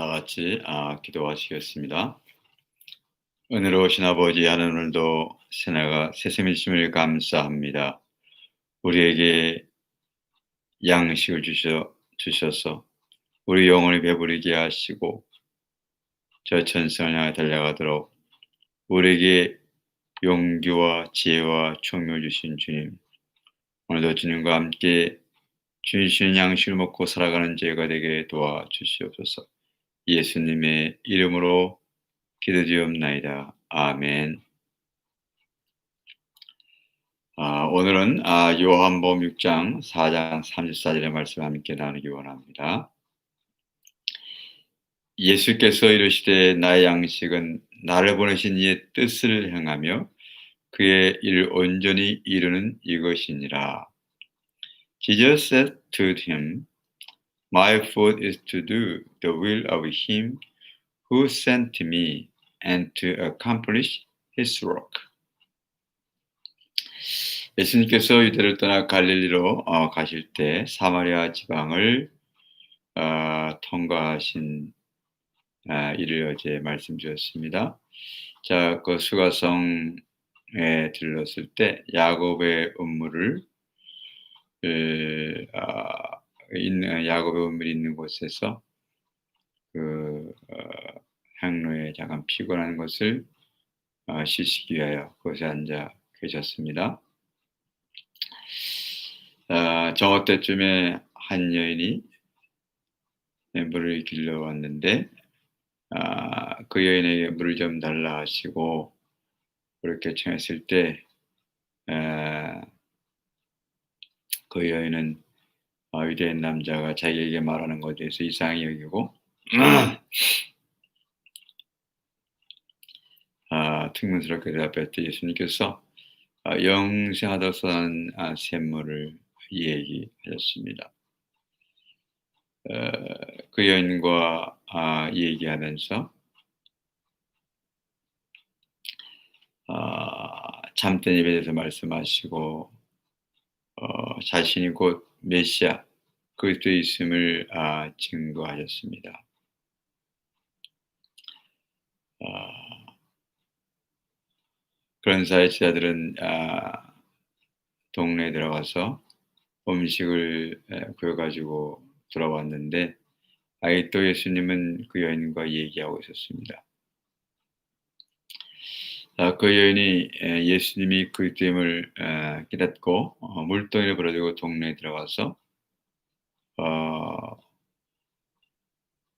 다 같이 아, 기도하시겠습니다. 은혜로우신 아버지 하는 오늘도 새나가 새샘이심을 감사합니다. 우리에게 양식을 주셔, 주셔서 우리 영혼을 배부르게 하시고 저 천성을 향해 달려가도록 우리에게 용기와 지혜와 총명을 주신 주님 오늘도 주님과 함께 주신 양식을 먹고 살아가는 죄가 되게 도와주시옵소서 예수님의 이름으로 기도드리옵나이다. 아멘 아, 오늘은 아, 요한복음 6장 4장 34절의 말씀을 함께 나누기 원합니다. 예수께서 이르시되 나의 양식은 나를 보내신 이의 뜻을 행하며 그의 일을 온전히 이루는 이것이니라. Jesus said to him, My food is to do the will of him who sent me and to accomplish his work. 예수님께서 유대를 떠나 갈릴리로 어, 가실 때 사마리아 지방을 어, 통과하신 아, 일을 어제 말씀 주셨습니다. 자, 그 수가성에 들렀을 때 야곱의 음물을 그, 아, 있는 야곱의 음물이 있는 곳에서 그 어, 항로에 잠깐 피곤한 것을 어, 쉬시기 위하여 그곳에 앉아 계셨습니다. 아, 정오 때쯤에 한 여인이 물을 길러 왔는데 아, 그 여인에게 물을 좀 달라 하시고 그렇게 청했을 때그 여인은 어, 유대인 남자가 자기에게 말하는 것에 대해서 이상히 여기고 아, 특문스럽게 대답했더니 예수님께서 아, 영생하다선 아, 샘물을 얘기하셨습니다. 어, 그 여인과 아, 얘기하면서 아, 참된 입에 대해서 말씀하시고 어, 자신이 곧 메시아 그리스도 있음을 아, 증거하셨습니다. 아, 그런 사이 제자들은 아, 동네에 들어가서 음식을 구해가지고 돌아왔는데 아예 또 예수님은 그 여인과 얘기하고 있었습니다. 아, 그 여인이 예수님이 그리스도임을 깨닫고 어, 물동이를 벌어들고 동네에 들어가서 어,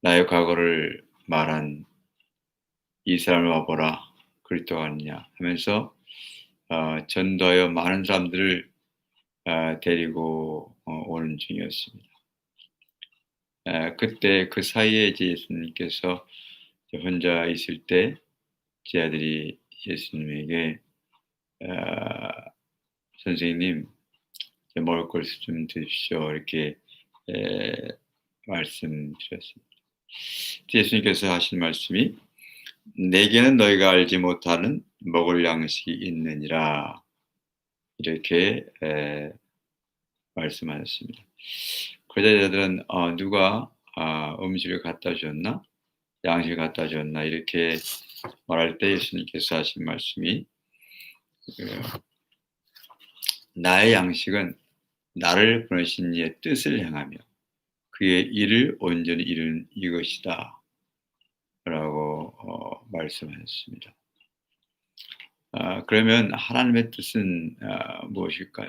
나의 과거를 말한 이 사람을 와보라 그리스도가 아니냐 하면서 어, 전도하여 많은 사람들을 어, 데리고 어, 오는 중이었습니다. 그때 그 사이에 예수님께서 혼자 있을 때 제 아들이 예수님에게 아, 선생님 먹을 것을 좀 드십시오 이렇게 에, 말씀드렸습니다. 예수님께서 하신 말씀이 내게는 너희가 알지 못하는 먹을 양식이 있느니라 이렇게 에, 말씀하셨습니다. 그자들은 어, 누가 어, 음식을 갖다 줬나 양식을 갖다 줬나 이렇게 말할 때 예수님께서 하신 말씀이 그, 나의 양식은 나를 보내신 이의 뜻을 행하며 그의 일을 온전히 이루는 이것이다 라고 어, 말씀하셨습니다. 아, 그러면 하나님의 뜻은 아, 무엇일까요?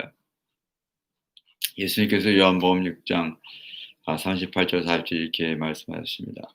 예수님께서 요한복음 6장 38절 40절 이렇게 말씀하셨습니다.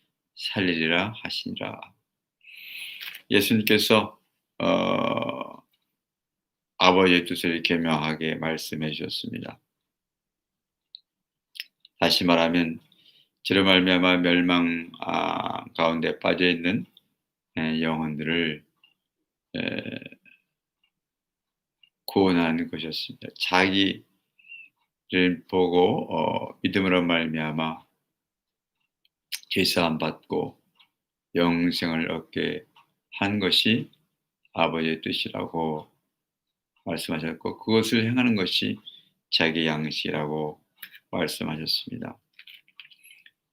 살리리라 하시니라. 예수님께서 어, 아버지의 뜻을 이렇게 명하게 말씀해 주셨습니다. 다시 말하면 저로 말미암아 멸망 아, 가운데 빠져 있는 에, 영혼들을 에, 구원하는 것이었습니다. 자기를 보고 어, 믿음으로 말미암아 죄사함 받고 영생을 얻게 한 것이 아버지의 뜻이라고 말씀하셨고 그것을 행하는 것이 자기 양식이라고 말씀하셨습니다.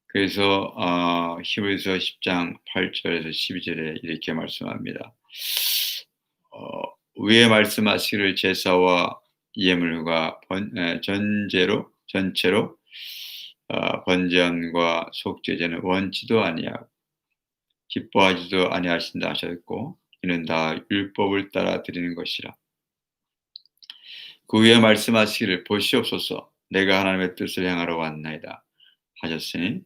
그래서 어, 히브리서 10장 8절에서 12절에 이렇게 말씀합니다. 어, 위에 말씀하시기를 제사와 예물과 번, 에, 전제로 전체로 어, 번제함과 속죄제는 원치도 아니하고 기뻐하지도 아니하신다 하셨고 이는 다 율법을 따라 드리는 것이라. 그 위에 말씀하시기를 보시옵소서 내가 하나님의 뜻을 행하러 왔나이다 하셨으니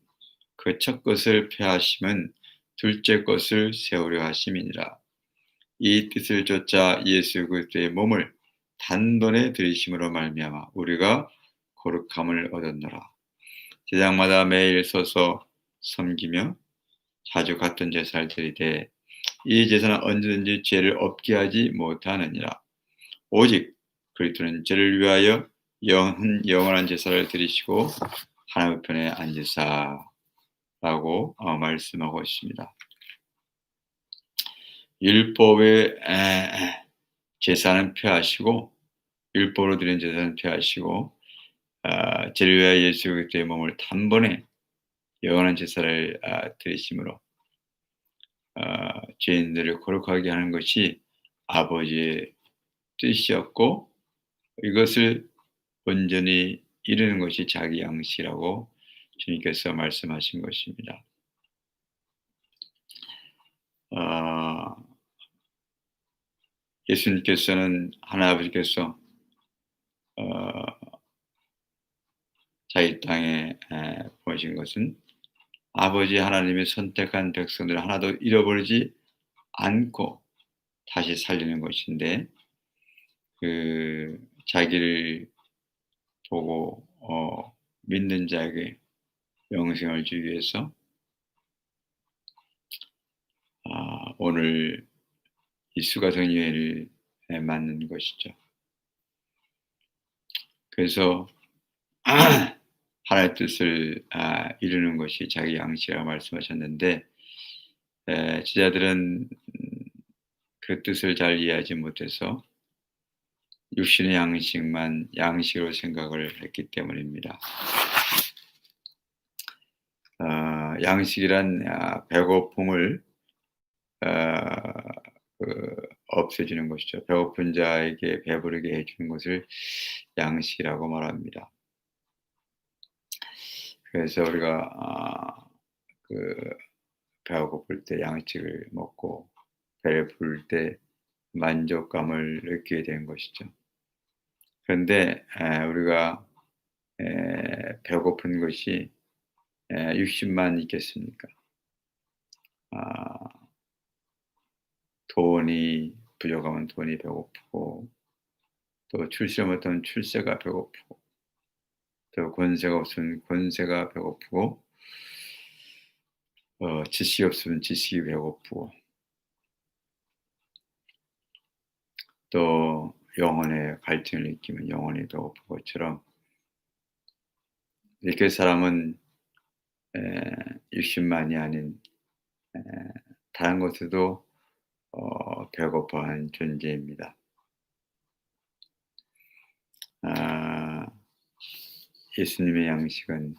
그 첫 것을 폐하심은 둘째 것을 세우려 하심이니라. 이 뜻을 쫓아 예수 그리스도의 몸을 단번에 들이심으로 말미암아 우리가 거룩함을 얻었노라. 제장마다 매일 서서 섬기며 자주 같은 제사를 드리되 이 제사는 언제든지 죄를 없게 하지 못하느니라. 오직 그리스도는 죄를 위하여 영, 영원한 제사를 드리시고 하나님 편에 앉으사라고 어, 말씀하고 있습니다. 율법의 에, 제사는 폐하시고 율법으로 드린 제사는 폐하시고 아, 위하여 예수 그리스도의 몸을 단번에 영원한 제사를 아, 드리심으로 아, 죄인들을 거룩하게 하는 것이 아버지의 뜻이었고 이것을 온전히 이루는 것이 자기 양식이라고 주님께서 말씀하신 것입니다. 어, 예수님께서는 하나아버지께서 어, 자기 땅에 에, 보신 것은 아버지 하나님이 선택한 백성들 하나도 잃어버리지 않고 다시 살리는 것인데 그 자기를 보고 어, 믿는 자에게 영생을 주기 위해서 아, 오늘 이 수가성 예를 맞는 것이죠. 그래서 하나의 뜻을 아, 이루는 것이 자기 양식이라고 말씀하셨는데 에, 지자들은 그 뜻을 잘 이해하지 못해서 육신의 양식만 양식으로 생각을 했기 때문입니다. 어, 양식이란 아, 배고픔을 어, 그, 없애주는 것이죠. 배고픈 자에게 배부르게 해주는 것을 양식이라고 말합니다. 그래서 우리가 아, 그 배가 고플 때 양식을 먹고 배를 부를 때 만족감을 느끼게 된 것이죠. 그런데 에, 우리가 에, 배고픈 것이 에, 60만 있겠습니까? 아, 돈이 부족하면 돈이 배고프고 또 출세 못하면 출세가 배고프고 또 권세가 없으면 권세가 배고프고 어, 지식이 없으면 지식이 배고프고 또 영혼의 갈증을 느끼면 영혼이 배고픈 것처럼 이렇게 사람은 에, 60만이 아닌 에, 다른 것에도 어, 배고파한 존재입니다. 아, 예수님의 양식은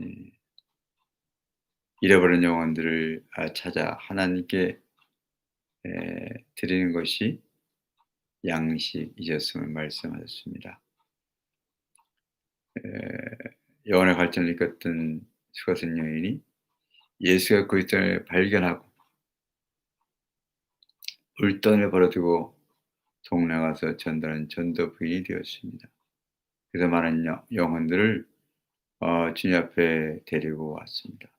예, 잃어버린 영혼들을 아, 찾아 하나님께 드리는 것이 양식이셨음을 말씀하셨습니다. 영혼의 발전을 이끌었던 수가선 여인이 예수가 그리스도를 발견하고 울돈을 벌어두고 동네 가서 전달한 전도 부인이 되었습니다. 그래서 많은 영혼들을 어, 주님 앞에 데리고 왔습니다.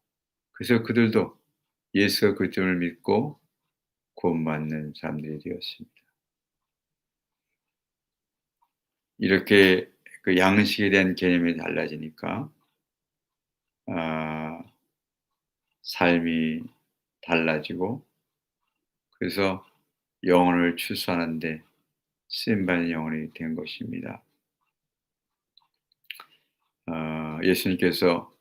그래서 그들도 예수가 그리스도를 믿고 구원받는 사람들이 되었습니다. 이렇게 그 양식에 대한 개념이 달라지니까 아, 삶이 달라지고 그래서 영혼을 추수하는데 쓰임받는 영혼이 된 것입니다. 어, 예수님께서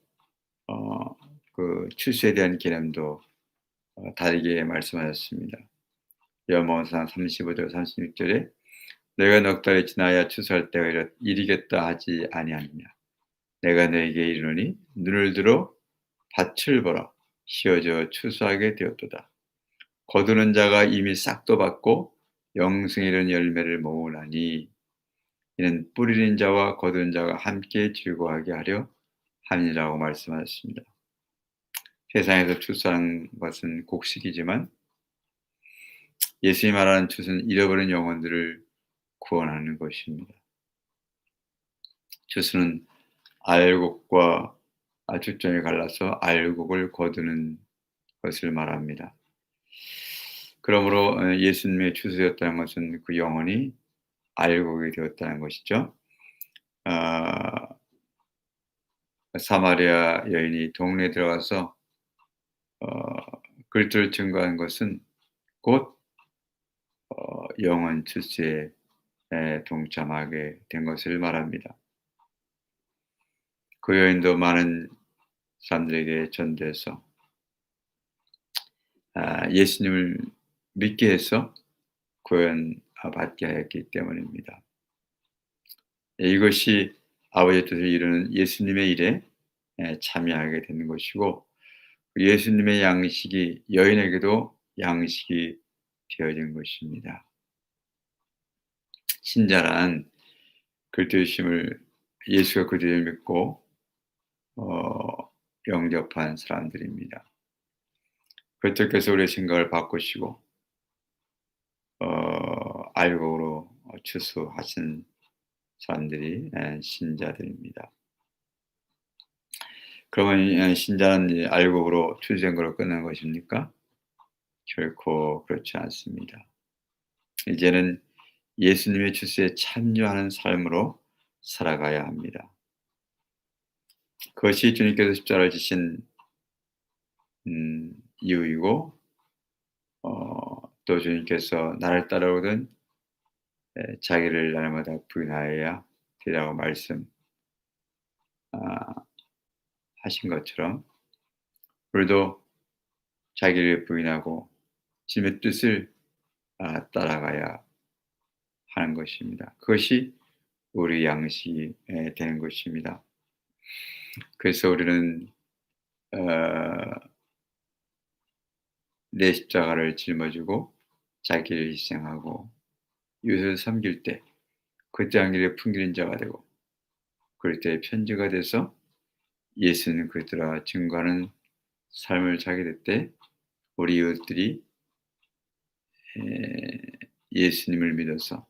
어, 그 추수에 대한 개념도 어, 다르게 말씀하셨습니다. 여모상 35절 36절에 내가 넉 달이 지나야 추수할 때가 이르겠다 하지 아니하느냐. 내가 너에게 이르노니 눈을 들어 밭을 보라. 휘어져 추수하게 되었도다. 거두는 자가 이미 싹도 받고 영생에 이른 열매를 모으나니 이는 뿌리는 자와 거두는 자가 함께 즐거워하게 하려 함이라고 말씀하셨습니다. 세상에서 추수하는 것은 곡식이지만 예수님 말하는 추수는 잃어버린 영혼들을 구원하는 것입니다. 추수는 알곡과 주점이 갈라서 알곡을 거두는 것을 말합니다. 그러므로 어, 예수님의 추수였다는 것은 그 영혼이 알곡이 되었다는 것이죠. 아, 사마리아 여인이 동네에 들어가서 어, 글들을 증거한 것은 곧 어, 영원 출세에 동참하게 된 것을 말합니다. 그 여인도 많은 사람들에게 전도해서 아, 예수님을 믿게 해서 구원 받게 하였기 때문입니다. 이것이 아버지의 뜻을 이루는 예수님의 일에 참여하게 되는 것이고 예수님의 양식이 여인에게도 양식이 되어진 것입니다. 신자란 그리스도심을 예수가 그들을 믿고 어, 영접한 사람들입니다. 그리스도께서 우리의 생각을 바꾸시고 어, 알곡으로 추수하신 사람들이 신자들입니다. 그러면 신자는 알곡으로 추수된 걸로 끝난 것입니까? 결코 그렇지 않습니다. 이제는 예수님의 출세에 참여하는 삶으로 살아가야 합니다. 그것이 주님께서 십자가를 지신 음, 이유이고 어, 또 주님께서 나를 따라오든 자기를 날마다 부인하여야 되라고 말씀 아, 하신 것처럼 우리도 자기를 부인하고 주님의 뜻을 아, 따라가야 하는 것입니다. 그것이 우리 양식이 되는 것입니다. 그래서 우리는 어, 내 십자가를 짊어지고 자기를 희생하고 이웃을 섬길 때 그때 한길에 풍기는 자가 되고 그럴 때 편지가 돼서 예수는 그들아 증거하는 삶을 살게 될 때 우리 이웃들이 예수님을 믿어서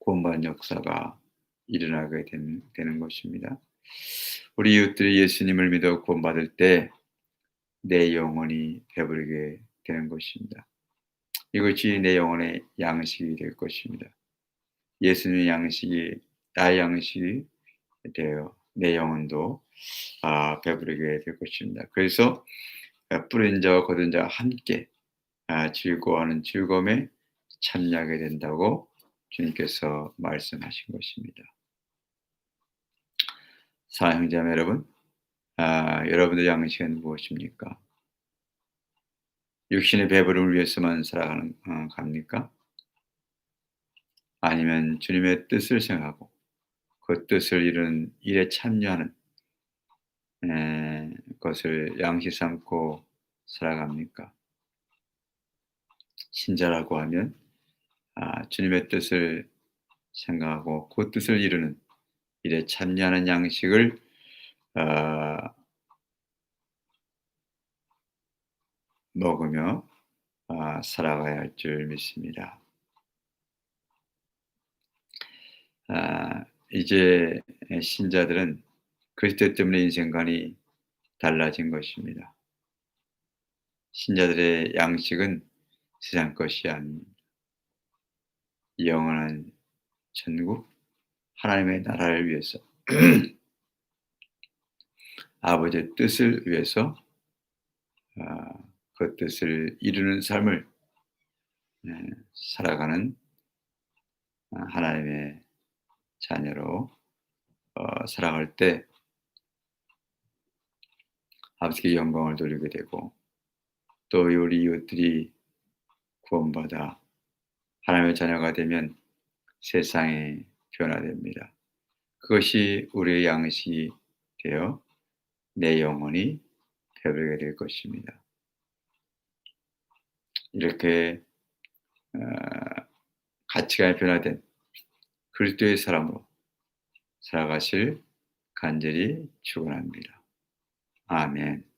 구원받은 역사가 일어나게 되는, 되는 것입니다. 우리 이웃들이 예수님을 믿어 구원받을 때 내 영혼이 배부르게 되는 것입니다. 이것이 내 영혼의 양식이 될 것입니다. 예수님의 양식이 나의 양식이 되어 내 영혼도 아, 배부르게 될 것입니다. 그래서 뿌린 자와 거둔 자와 함께 아, 즐거워하는 즐거움에 참여하게 된다고 주님께서 말씀하신 것입니다. 사랑 형제자 여러분, 아, 여러분들 양식은 무엇입니까? 육신의 배부름을 위해서만 살아가는 어, 갑니까? 아니면 주님의 뜻을 생각하고 그 뜻을 이루는 일에 참여하는 에, 것을 양식 삼고 살아갑니까? 신자라고 하면 아, 주님의 뜻을 생각하고 그 뜻을 이루는 일에 참여하는 양식을 어, 먹으며 아, 살아가야 할 줄 믿습니다. 아, 이제 신자들은 그리스도 때문에 인생관이 달라진 것입니다. 신자들의 양식은 세상 것이 아닙니다. 영원한 천국, 하나님의 나라를 위해서 아버지의 뜻을 위해서 아, 그 뜻을 이루는 삶을 예, 살아가는 아, 하나님의 자녀로 어, 살아갈 때 아버지께 영광을 돌리게 되고 또 우리 이웃들이 구원받아 하나님의 자녀가 되면 세상이 변화됩니다. 그것이 우리의 양식이 되어 내 영혼이 배부르게 될 것입니다. 이렇게 어, 가치가 변화된 그리스도의 사람으로 살아가실 간절히 축원합니다. 아멘.